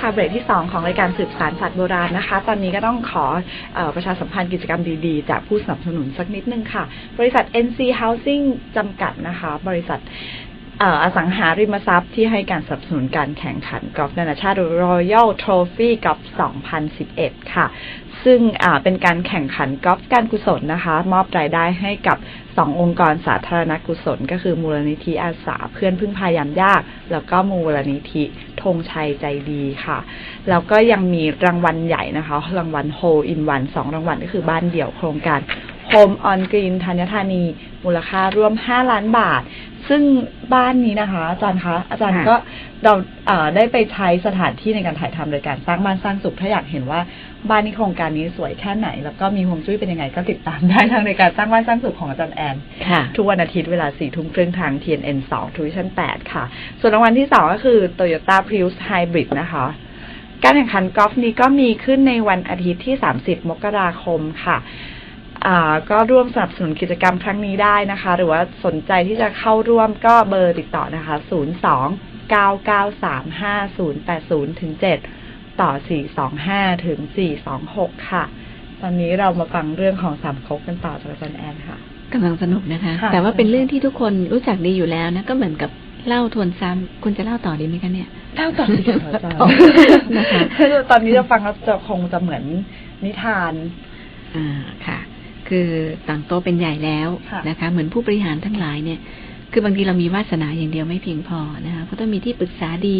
ค่ะเบรกที่ 2 ของรายการสืบสารศาสตร์โบราณนะคะ ตอนนี้ก็ต้องขออประชาสัมพันธ์กิจกรรมดีๆ จากผู้สนับสนุนสักนิดนึงค่ะ บริษัท NC Housing จำกัดนะคะ บริษัทออสังหาริมทรัพย์ที่ให้การสนับสนุนการแข่งขันกอล์ฟนานาชาติ Royal Trophy กับ 2011 ค่ะ ซึ่งเป็นการแข่งขันกอล์ฟการกุศลนะคะ มอบรายได้ให้กับ 2 องค์กรสาธารณกุศล ก็คือมูลนิธิอาสาเพื่อนพึ่งพายามยาก แล้วก็มูลนิธิธงชัยใจดีค่ะ แล้วก็ยังมีรางวัลใหญ่นะคะ รางวัลโฮอินวันสองรางวัลก็คือบ้านเดี่ยวโครงการ Home on Green ธัญธานี มูลค่าร่วม 5 ล้านบาท ซึ่งบ้านนี้นะคะ อาจารย์คะอาจารย์ค่ะก็เราเอ่อได้ไปใช้สถานที่ในการถ่ายทำโดยการสร้างบ้านสร้างสุขถ้าอยากเห็นว่าบ้านนี้โครงการนี้สวยแค่ไหน แล้วก็มีฮวงจุ้ยเป็นยังไงก็ติดตามได้ทางในการสร้างบ้านสร้างสุขของอาจารย์แอนค่ะทุกวันอาทิตย์เวลา4ทุ่มครึ่งทาง TNN 2 Tuition 8ค่ะ ส่วนรางวัลที่2ก็คือ Toyota Prius Hybrid นะคะการแข่งขันกอล์ฟนี้ก็มีขึ้นในวันอาทิตย์ที่ 30 มกราคมค่ะอ่า ก็ร่วมสนับสนุนกิจกรรมครั้งนี้ได้นะคะ หรือว่าสนใจที่จะเข้าร่วมก็เบอร์ติดต่อนะคะ 02 993 5080ถึง7ต่อ 425ถึง426 ค่ะ ตอนนี้เรามาฟังเรื่องของสามก๊กกันต่อจากอาจารย์แอนค่ะกำลังสนุกนะคะค่ะแต่ว่าเป็นเรื่องที่ทุกคนรู้จักดีอยู่แล้วนะ ก็เหมือนกับเล่าทวนซ้ำคุณจะเล่าต่อดีไหมคะเนี่ยเล่าต่อสิคะอาจารย์นะคะตอนนี้จะฟังแล้วจะคงจะเหมือนนิทาน อ่าค่ะ คือต่างโตเป็นใหญ่แล้วค่ะนะคะ เหมือนผู้บริหารทั้งหลายเนี่ย คือบางทีเรามีวาสนาอย่างเดียวไม่เพียงพอนะคะก็ต้องมีที่ปรึกษาดี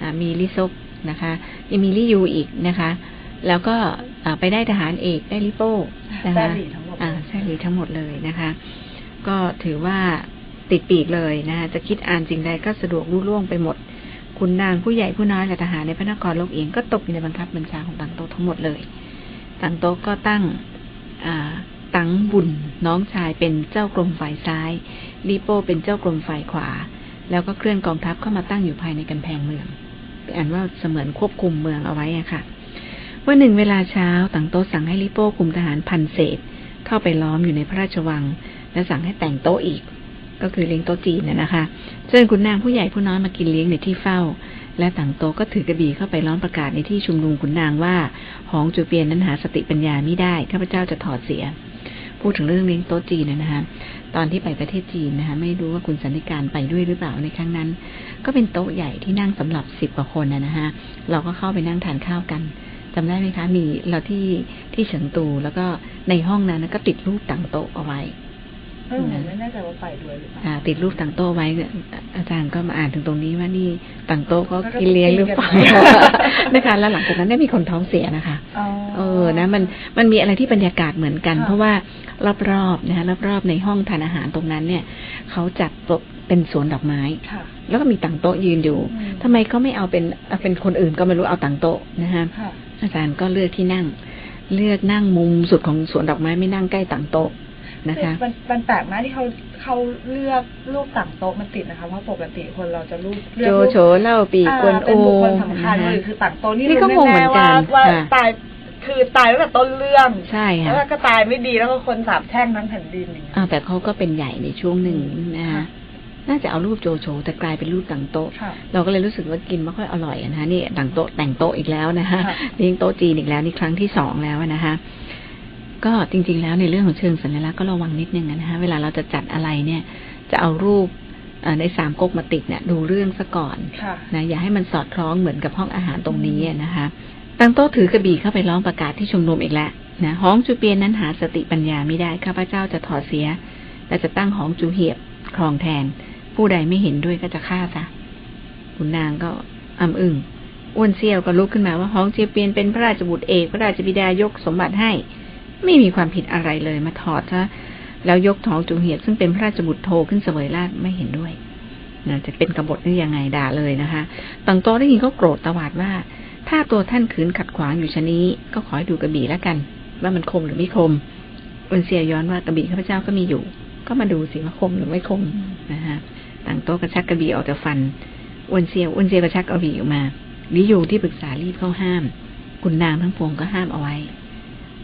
อ่ามีลิซบนะคะยังมีลิยูอีกนะคะ แล้วก็อ่าไปได้ทหารเอกได้ลิโป้นะได้คะหลีทั้งหมดอ่าใช่หลีทั้งหมดเลยนะคะ ก็ถือว่าติดปีกเลยนะคะจะคิดอ่านสิ่งใดก็สะดวกรุ่ล่วงไปหมดคุณนางผู้ใหญ่ผู้น้อยและทหารในพระนครโลกเองก็ตกอยู่ในบังคับบัญชาของต่างโตทั้งหมดเลย ต่างโตก็ตั้งอ่าตั งบุญน้องชายเป็นเจ้ากรมฝ่ายซ้ายลีโป้เป็นเจ้ากรมฝ่ายขวา แล้วก็เคลื่อนกองทัพเข้ามาตั้งอยู่ภายในกำแพงเมืองเป็นอันว่าเสมือนควบคุมเมืองเอาไว้อะค่ะวันหนึ่งเวลาเช้าต่างโตสั่งให้ลิโป้คุมทหารพันเศษ เข้าไปล้อมอยู่ในพระราชวัง และสั่งให้แต่งโต๊ะอีก ก็คือเลี้ยงโต๊ะจีนน่ะนะคะเชิญคุณนางผู้ใหญ่ผู้น้อยมากินเลี้ยงในที่เฝ้า และต่างโต๊ะก็ถือกระบี่เข้าไปล้อมประกาศในที่ชุมนุมขุนนางว่าหองจูเปียนนั้นหาสติปัญญาไม่ได้ข้าพเจ้าจะถอดเสีย พูดถึงเรื่องเลี้ยงโต๊ะจีนนะนะคะตอนที่ไปประเทศจีนนะคะไม่รู้ว่าคุณสันติการไปด้วยหรือเปล่าในครั้งนั้น ก็เป็นโต๊ะใหญ่ที่นั่งสำหรับสิบกว่าคนนะฮะเราก็เข้าไปนั่งทานข้าวกันจำได้ไหมคะ มีเราที่ที่เฉิงตู แล้วก็ในห้องนั้นก็ติดรูปต่างโต๊ะเอาไว้ เออผมไม่แน่ใจว่าไปด้วยหรือเปล่าอ่าติดรูปต่างโต๊ะไว้เนี่ยอาจารย์ก็มาอ่านถึงตรงนี้ว่านี่ต่างโต๊ะก็กินเลี้ยงหรือเปล่านะคะแล้วหลังจากนั้นได้มีคนท้องเสียนะคะอ๋อเออนะ มันมันมีอะไรที่บรรยากาศเหมือนกันค่ะเพราะว่ารอบๆนะคะรอบๆในห้องทานอาหารตรงนั้นเนี่ยเขาจัดโต๊ะเป็นสวนดอกไม้ค่ะแล้วก็มีต่างโต๊ะยืนอยู่อืมทำไมเขาไม่เอาเป็นเอาเป็นคนอื่นก็ไม่รู้เอาต่างโต๊ะนะคะค่ะอาจารย์ก็เลือกที่นั่ง เลือกนั่งมุมสุดของสวนดอกไม้ไม่นั่งใกล้ต่างโต๊ะ นะคะมันมันแปลกมากที่เขาเขาเลือกรูปต่างโต๊ะมันติดนะคะเพราะปกติคนเราจะรูปเลืโจอกรูปโฉเล่าปีกวนอ่าโอเป็นบุคคลสำคัญนะเลคะยคือต่างโต๊ะนี่นี่ก็รู้งงเหมือนกันแๆว่าค่ะตายคือตายตั้งแต่ต้นเรื่องใช่แล้วค่ะก็ตายไม่ดีแล้วก็คนสาบแช่งทั้งแผ่นดินอย่างเงี้ยอ้าวแต่เขาก็เป็นใหญ่ในช่วงหนึ่งนะคะค่ะน่าจะเอารูปโจโฉแต่กลายเป็นรูปต่างโต๊ะค่ะเราก็เลยรู้สึกว่ากินไม่ค่อยอร่อยอะนะคะนี่ต่างโต๊ะแต่งโต๊ะอีกแล้วนะคะค่ะเลี้ยงโต๊ะจีนอีกแล้วนี่ครั้งที่สองแล้วนะคะ ก็จริง ๆ แล้วในเรื่องของเชิงสัญลักษณ์ก็ระวังนิดนึงนะคะเวลาเราจะจัดอะไรเนี่ย จะเอารูปเอ่อในสามก๊กมาติดเนี่ยดูเรื่องซะก่อนค่ะนะอย่าให้มันสอดคล้องเหมือนกับห้องอาหารตรงนี้อะนะคะตั้งโต๊ะถือกระบี่เข้าไปร้องประกาศที่ชุมนุมอีกแล้วนะห้องจูเปียนนั้นหาสติปัญญาไม่ได้ข้าพเจ้าจะถอดเสีย และจะตั้งห้องจูเหียบครองแทน ผู้ใดไม่เห็นด้วยก็จะฆ่าซะคุณนางก็อำอึ้งอ้วนเซี่ยวก็ลุกขึ้นมาว่าห้องเจียเปียนเป็นพระราชบุตรเอกพระราชบิดายกสมบัติให้ ไม่มีความผิดอะไรเลยมาถอดซะแล้วยกท้องจูเหียบซึ่งเป็นพระราชบุตรโทขึ้นเสวยราชไม่เห็นด้วยนะจะเป็นกบฏนี่ยังไงด่าเลยนะคะตังโตได้ยินก็โกรธตวาดว่า ถ้าตัวท่านขืนขัดขวางอยู่ชะนี้ ก็ขอให้ดูกระบี่แล้วกัน ว่ามันคมหรือไม่คมอุนเซียย้อนว่ากระบี่ข้าพเจ้าก็มีอยู่ ก็มาดูสิว่าคมหรือไม่คมนะคะต่างโตกระชักกระบี่ออกจากฟันอ้วนเซียวอ้วนเซียวกระชักกระบี่ออกมาลิยูที่ปรึกษารีบเข้าห้ามคุณนางทั้งพวงก็ห้ามเอาไว้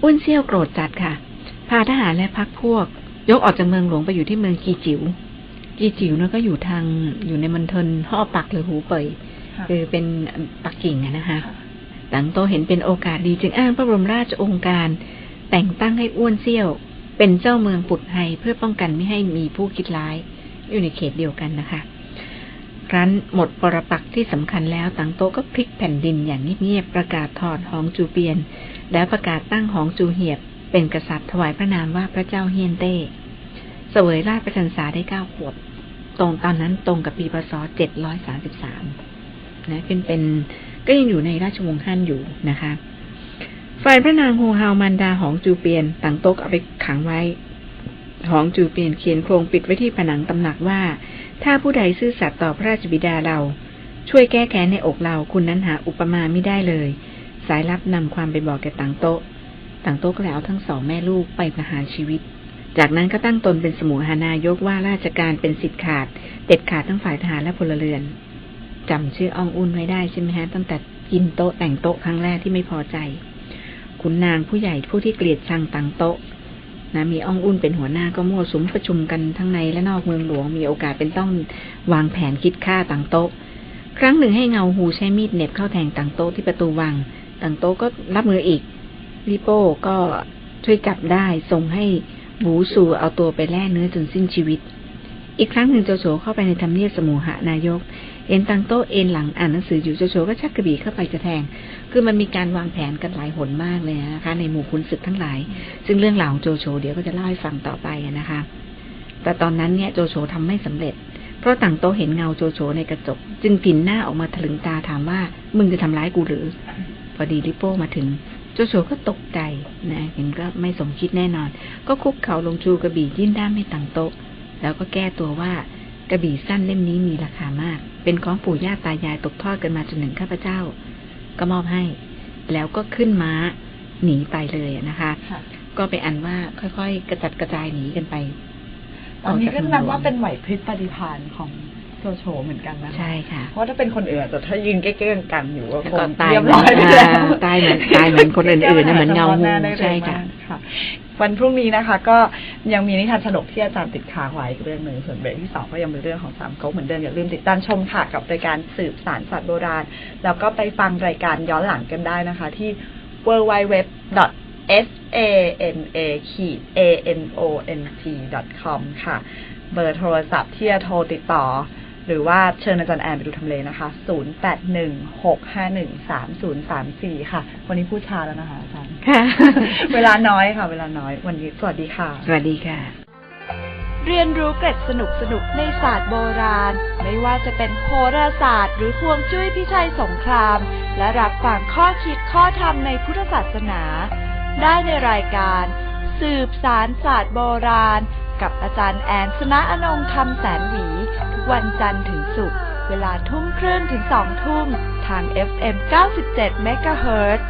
อ้วนเซียวโกรธจัดค่ะ พาทหารและพักพวก ยกออกจากเมืองหลวงไปอยู่ที่เมืองกีจิ๋วกีจิ๋วนั่นก็อยู่ทางอยู่ในมณฑลห่อปักหรือหูเป่ยค่ะคือเป็นปักกิ่งอะนะคะตังโตเห็นเป็นโอกาสดีจึงอ้างพระบรมราชโองการ แต่งตั้งให้อ้วนเซี่ยว เป็นเจ้าเมืองปุดไฮเพื่อป้องกันไม่ให้มีผู้คิดร้าย อยู่ในเขตเดียวกันนะคะครั้นหมดปรปักษ์ที่สำคัญแล้วตังโตก็พลิกแผ่นดินอย่างเงียบๆประกาศถอดหองจูเปียน แล้วประกาศตั้งหองจูเหียบ เป็นกษัตริย์ถวายพระนามว่าพระเจ้าเฮียนเต้เสวยราชประชันษาได้เก้าขวบ ตรงตอนนั้นตรงกับปีพศเจ็ดร้อยสาสิบสามนะเป็นเป็นก็ยังอยู่ในราชวงศ์ฮั่นอยู่นะคะ ฝ่ายพระนางฮูฮาวมันดาหองจูเปียนต่างโต๊ะเอาไปขังไว้หองจูเปียนเขียนโครงปิดไว้ที่ผนังตำหนักว่า ถ้าผู้ใดซื่อสัตย์ต่อพระราชบิดาเรา ช่วยแก้แค้นในอกเราคุณนั้นหาอุปมาไม่ได้เลย สายลับนำความไปบอกแก่ต่างโต๊ะ ต่างโต๊ะก็เลยเอาทั้งสองแม่ลูกไปประหารชีวิต จากนั้นก็ตั้งตนเป็นสมุหานายกว่าราชการเป็นสิทธิ์ขาด เด็ดขาดทั้งฝ่ายทหารและพลเรือนจำชื่ออองอุ่นไว้ได้ใช่ไหมฮะตั้งแต่กินโต๊ะแต่งโต๊ะครั้งแรกที่ไม่พอใจขุนนางผู้ใหญ่ผู้ที่เกลียดชังต่างโต๊ะนะมีอองอุ่นเป็นหัวหน้าก็มั่วสุมประชุมกันทั้งในและนอกเมืองหลวงมีโอกาสเป็นต้องวางแผนคิดฆ่าต่างโต๊ะ ครั้งหนึ่งให้เงาหูใช้มีดเน็บเข้าแทงต่างโต๊ะที่ประตูวัง ต่างโต๊ก็รับมืออีกลิโป้ก็ช่วยจับได้ส่งให้หวูซูเอาตัวไปแล่เนื้อจนสิ้นชีวิต อีกครั้งหนึ่งโจโฉเข้าไปในทำเนียบสมุหานายก เอ็นตังโตเอ็นหลังอ่านหนังสืออยู่โจโฉก็ชักกระบี่เข้าไปจะแทง คือมันมีการวางแผนกันหลายหนมากเลยนะคะ ในหมู่ขุนศึกทั้งหลาย ซึ่งเรื่องราวของโจโฉเดี๋ยวก็จะเล่าให้ฟังต่อไปนะคะ แต่ตอนนั้นเนี่ยโจโฉทำไม่สำเร็จ เพราะต่างโตเห็นเงาโจโฉในกระจก จึงผินหน้าออกมาถลึงตาถามว่ามึงจะทำร้ายกูหรือ พอดีลิโป้มาถึงโจโฉก็ตกใจนะเห็นก็ไม่สมคิดแน่นอน ก็คุกเข่าลงชูกระบี่ยื่นด้ามให้ต่างโต๊ะ แล้วก็แก้ตัวว่ากระบี่สั้นเล่มนี้มีราคามาก เป็นของปู่ย่าตายายตกทอดกันมาจนถึงข้าพเจ้า ก็มอบให้ แล้วก็ขึ้นม้าหนีไปเลยอะนะคะค่ะก็ไปอันว่าค่อยๆ กระจัดกระจายหนีกันไปอันนี้ก็นับว่าเป็นออกจกมืองหลไหวพริบปฏิภาณของ โจโฉเหมือนกันนะวงใช่ค่ะ เพราะถ้าเป็นคนอื่นอาจจะถ้ายืนเก้ๆกันๆอยู่ก็คก็งตายเรียบเหมืร้ออยนไปแล้วอ่าตายเหมือนตายเหมือนคนอื่นๆนะเหมือนเงางูแก้ปัญหได้เร็วใช่ค่ะมากค่ะวันพรุ่งนี้นะคะ ก็ยังมีนิทานสนุกที่อาจารย์ติดค้างไว้อีกเรื่องหนึ่งส่วนเบรกที่สองก็ยังเป็นเรื่องของสามก๊กเหมือนเดิมอย่าลืมติดตามชมค่ะกับรายการสืบสารศาสตร์โบราณ แล้วก็ไปฟังรายการย้อนหลังกันได้นะคะ ที่ w w w s a n a a n o n g com ค่ะ เบอร์โทรศัพท์ที่จะโทรติดต่อ หรือว่าเชิญอาจารย์แอนไปดูทำเลนะคะ 0816513034 ค่ะ วันนี้พูดช้าแล้วนะคะอาจารย์ ค่ะ เวลาน้อยค่ะ เวลาน้อย วันนี้สวัสดีค่ะ สวัสดีค่ะ เรียนรู้เกร็ดสนุกสนุกๆในศาสตร์โบราณ ไม่ว่าจะเป็นโหราศาสตร์หรือฮวงจุ้ยพิชัยสงคราม และรับฟังข้อคิดข้อธรรมในพุทธศาสนา ได้ในรายการ สืบสารศาสตร์โบราณ กับอาจารย์แอนสนะอนงคำแสนหวี ทุกวันจันทร์ถึงศุกร์เวลาทุ่มครึ่งถึงสองทุ่ม ทาง FM 97 MHz